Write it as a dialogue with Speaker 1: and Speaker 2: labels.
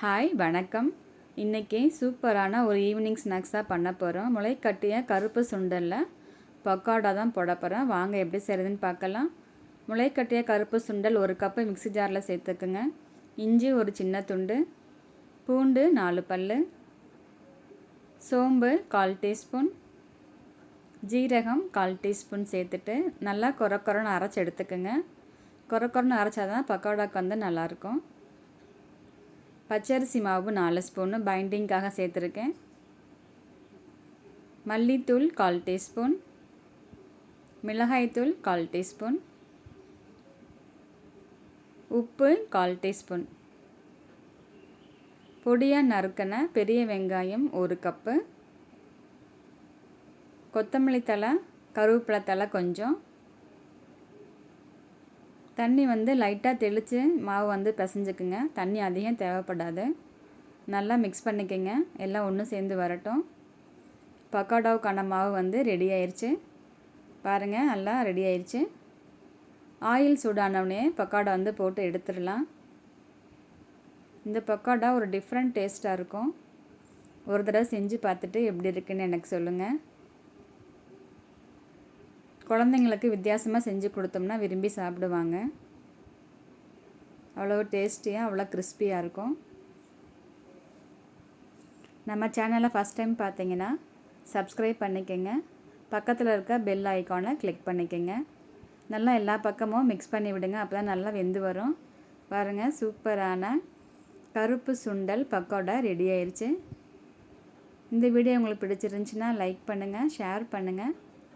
Speaker 1: Hi வணக்கம். இன்றைக்கி சூப்பரான ஒரு ஈவினிங் ஸ்நாக்ஸாக பண்ண போகிறோம் முளைக்கட்டிய கருப்பு சுண்டலில் பக்கோடா தான் போட போகிறேன் வாங்க எப்படி செய்கிறதுன்னு பார்க்கலாம். முளைக்கட்டிய கருப்பு சுண்டல் ஒரு கப்பு மிக்சி ஜாரில் சேர்த்துக்குங்க. இஞ்சி ஒரு சின்ன துண்டு பூண்டு நாலு பல் சோம்பு கால் டீஸ்பூன் ஜீரகம் கால் டீஸ்பூன் சேர்த்துட்டு நல்லா குறை குறைன்னு அரைச்சி எடுத்துக்கோங்க. குறை குறைன்னு அரைச்சா தான் பக்கோடாக்கு வந்து நல்லாயிருக்கும் பச்சரிசி மாவு நாலு ஸ்பூனு பைண்டிங்காக சேர்த்துருக்கேன். மல்லித்தூள் கால் டீஸ்பூன் மிளகாய்த்தூள் கால் டீஸ்பூன் உப்பு கால் டீஸ்பூன். பொடியாக நறுக்கின பெரிய வெங்காயம் ஒரு கப்பு. கொத்தமல்லி தலை கருவேப்பிலை தலை கொஞ்சம். தண்ணி வந்து லைட்டாக தெளித்து மாவு வந்து பிசைஞ்சுக்குங்க. தண்ணி அதிகம் தேவைப்படாது. நல்லா மிக்ஸ் பண்ணிக்கோங்க. எல்லாம் ஒன்று சேர்ந்து வரட்டும். பக்கோடாவுக்கான மாவு வந்து ரெடி ஆயிடுச்சு பாருங்கள் நல்லா ரெடி ஆயிடுச்சு ஆயில் சூடானவுடனே பக்கோடா வந்து போட்டு எடுத்துடலாம். இந்த பக்கோடா ஒரு டிஃப்ரெண்ட் டேஸ்ட்டாக இருக்கும். ஒரு தடவை செஞ்சு பார்த்துட்டு எப்படி இருக்குன்னு எனக்கு சொல்லுங்கள் குழந்தைங்களுக்கு வித்தியாசமாக செஞ்சு கொடுத்தோம்னா விரும்பி சாப்பிடுவாங்க. அவ்வளோ டேஸ்டியாக அவ்வளோ கிறிஸ்பியாக இருக்கும். நம்ம சேனலை ஃபஸ்ட் டைம் பார்த்தீங்கன்னா சப்ஸ்கிரைப் பண்ணிக்கோங்க. பக்கத்தில் இருக்க பெல் ஐக்கானை கிளிக் பண்ணிக்கோங்க. நல்லா எல்லா பக்கமும் மிக்ஸ் பண்ணி விடுங்க அப்போ தான் நல்லா வெந்து வரும். பாருங்கள் சூப்பரான கருப்பு சுண்டல் பக்கோடா ரெடி ஆயிடுச்சு இந்த வீடியோ உங்களுக்கு பிடிச்சிருந்துச்சின்னா லைக் பண்ணுங்கள் ஷேர் பண்ணுங்கள்